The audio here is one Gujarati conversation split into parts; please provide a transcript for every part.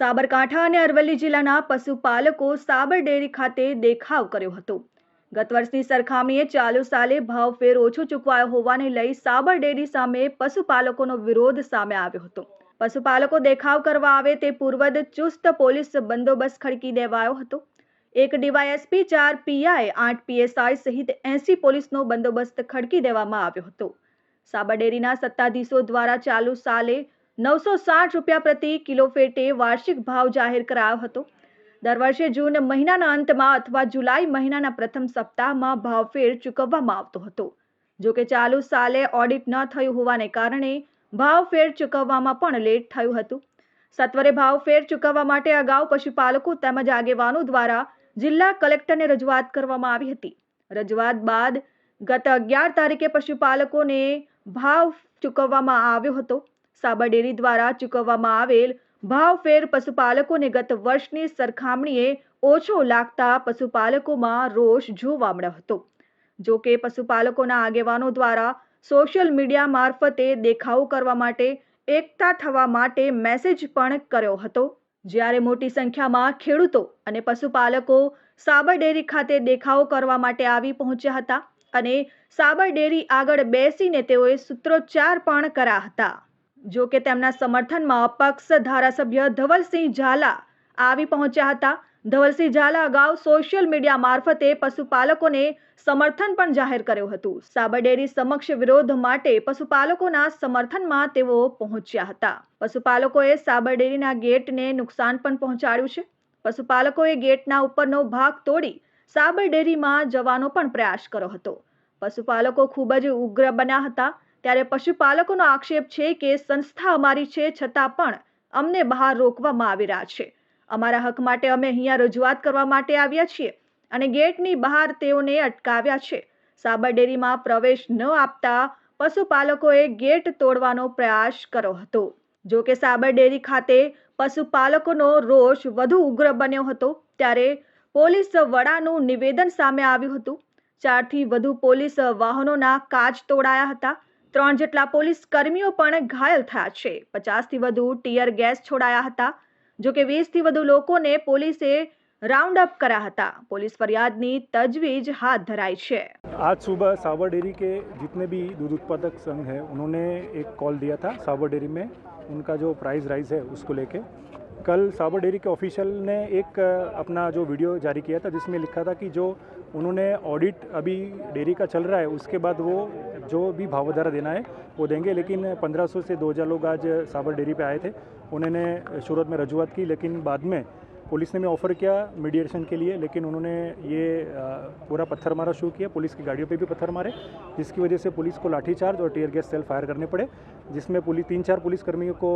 સાબરકાંઠા અને અરવલ્લી જિલ્લાના પશુપાલકો સાબર ડેરી ખાતે દેખાવ કર્યો હતો. ગત વર્ષની સરખામણીએ ચાલુ સાલે ભાવ ફેર ઓછો ચૂકવાયો હોવાને લઈ સાબર ડેરી સામે પશુપાલકોનો વિરોધ સામે આવ્યો હતો. પશુપાલકો દેખાવ કરવા આવે તે પૂર્વજ ચુસ્ત પોલીસ બંદોબસ્ત ખડકી દેવાયો હતો. એક ડીવાયએસપી ચાર પીઆઈ, આઠ પીએસઆઈ સહિત એસી પોલીસનો બંદોબસ્ત ખડકી દેવામાં આવ્યો હતો. સાબરડેરીના સત્તાધીશો દ્વારા ચાલુ સાલે નવસો સાઠ રૂપિયા પ્રતિ કિલો ફેટે વાર્ષિક ભાવ જાહેર કરાયો હતો. દર વર્ષે જૂન મહિનાના અંતમાં અથવા જુલાઈ મહિનાના પ્રથમ સપ્તાહમાં ભાવફેર ચૂકવવામાં આવતો હતો. જો કે ચાલુ સાલે ઓડિટ ન થયું હોવાને કારણે ભાવફેર ચૂકવવામાં પણ લેટ થયું હતું. સત્વરે ભાવફેર ચૂકવવા માટે અગાઉ પશુપાલકો તેમજ આગેવાનો દ્વારા જિલ્લા કલેક્ટરને રજૂઆત કરવામાં આવી હતી. રજૂઆત બાદ ગત અગિયાર તારીખે પશુપાલકોને ભાવ ચૂકવવામાં આવ્યો હતો. સાબર ડેરી દ્વારા ચૂકવવામાં આવેલ ભાવફેર પશુપાલકોને ગત વર્ષની સરખામણીએ ઓછો લાગતા પશુપાલકોમાં રોષ જોવા મળ્યો હતો. જો કે પશુપાલકોના આગેવાનો દ્વારા સોશિયલ મીડિયા મારફતે દેખાવ કરવા માટે એકતા થવા માટે મેસેજ પણ કર્યો હતો. જ્યારે મોટી સંખ્યામાં ખેડૂતો અને પશુપાલકો સાબર ડેરી ખાતે દેખાવો કરવા માટે આવી પહોંચ્યા હતા અને સાબર ડેરી આગળ બેસીને તેઓએ સૂત્રોચ્ચાર પણ કર્યા હતા. જો કે તેમના સમર્થનમાં અપક્ષ ધારાસભ્ય ધવલસિંહ ઝાલા આવી પહોંચ્યા હતા. ધવલસિંહ ઝાલા અગાઉ સોશિયલ મીડિયા મારફતે પશુપાલકોને સમર્થન પણ જાહેર કર્યું હતું. સાબરડેરી સમક્ષ વિરોધ માટે પશુપાલકોના સમર્થનમાં તેઓ પહોંચ્યા હતા. પશુપાલકોએ સાબરડેરીના ગેટને નુકસાન પણ પહોંચાડ્યું છે. પશુપાલકોએ ગેટના ઉપરનો ભાગ તોડી સાબરડેરીમાં જવાનો પણ પ્રયાસ કર્યો હતો. પશુપાલકો ખૂબ જ ઉગ્ર બન્યા હતા. ત્યારે પશુપાલકોનો આક્ષેપ છે કે સંસ્થા અમારી છે છતાં પણ અમને બહાર રોકવામાં આવી રહ્યા છે. અમારા હક માટે અમે અહીંયા રજૂઆત કરવા માટે આવ્યા છીએ અને ગેટની બહાર તેઓને અટકાવ્યા છે. સાબર ડેરીમાં પ્રવેશ ન આપતા પશુપાલકોએ ગેટ તોડવાનો પ્રયાસ કર્યો હતો. જો કે સાબર ડેરી ખાતે પશુપાલકોનો રોષ વધુ ઉગ્ર બન્યો હતો ત્યારે પોલીસ વડાનું નિવેદન સામે આવ્યું હતું. ચારથી વધુ પોલીસ વાહનોના કાચ તોડાયા હતા. ત્રણ જેટલા પોલીસ કર્મીઓ પણ ઘાયલ થયા છે પચાસથી વધુ ટીયર ગેસ છોડાયા હતા જો કે વીસથી વધુ લોકોને પોલીસે રાઉન્ડ અપ કર્યા હતા પોલીસ ફરિયાદની તજવીજ હાથ ધરાઈ છે आज सुबह साबर डेयरी के जितने भी दूध उत्पादक संघ है उन्होंने एक कॉल दिया था साबर डेयरी में उनका जो प्राइस राइज है उसको लेके कल साबर डेयरी के ऑफिशियल ने एक अपना जो वीडियो जारी किया था, जिसमें लिखा था कि जो उन्होंने ऑडिट अभी डेयरी का चल रहा है, उसके बाद वो जो भी भावधारा देना है, वो देंगे। लेकिन 1500 से 2000 लोग आज साबर डेयरी पे आए थे। उन्होंने शुरुआत में रजूआत की, लेकिन बाद में पुलिस ने भी ऑफ़र किया मीडिएशन के लिए, लेकिन उन्होंने ये पूरा पत्थर मारा शुरू किया। पुलिस की गाड़ियों पे भी पत्थर मारे, जिसकी वजह से पुलिस को लाठीचार्ज और टीयर गैस सेल फायर करने पड़े, जिसमें पुलिस तीन चार पुलिस कर्मियों को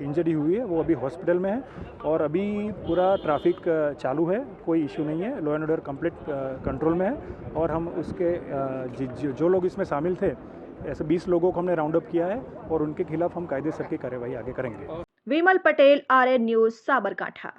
इंजरी हुई है। वो अभी हॉस्पिटल में है और अभी पूरा ट्रैफ़िक चालू है। कोई इश्यू नहीं है। Law and order complete control में है और हम उसके जो लोग इसमें शामिल थे, ऐसे 20 लोगों को हमने राउंड अप किया है और उनके खिलाफ हम कायदे सर की कार्यवाही आगे करेंगे। Vimal Patel, RN news, Sabarkantha.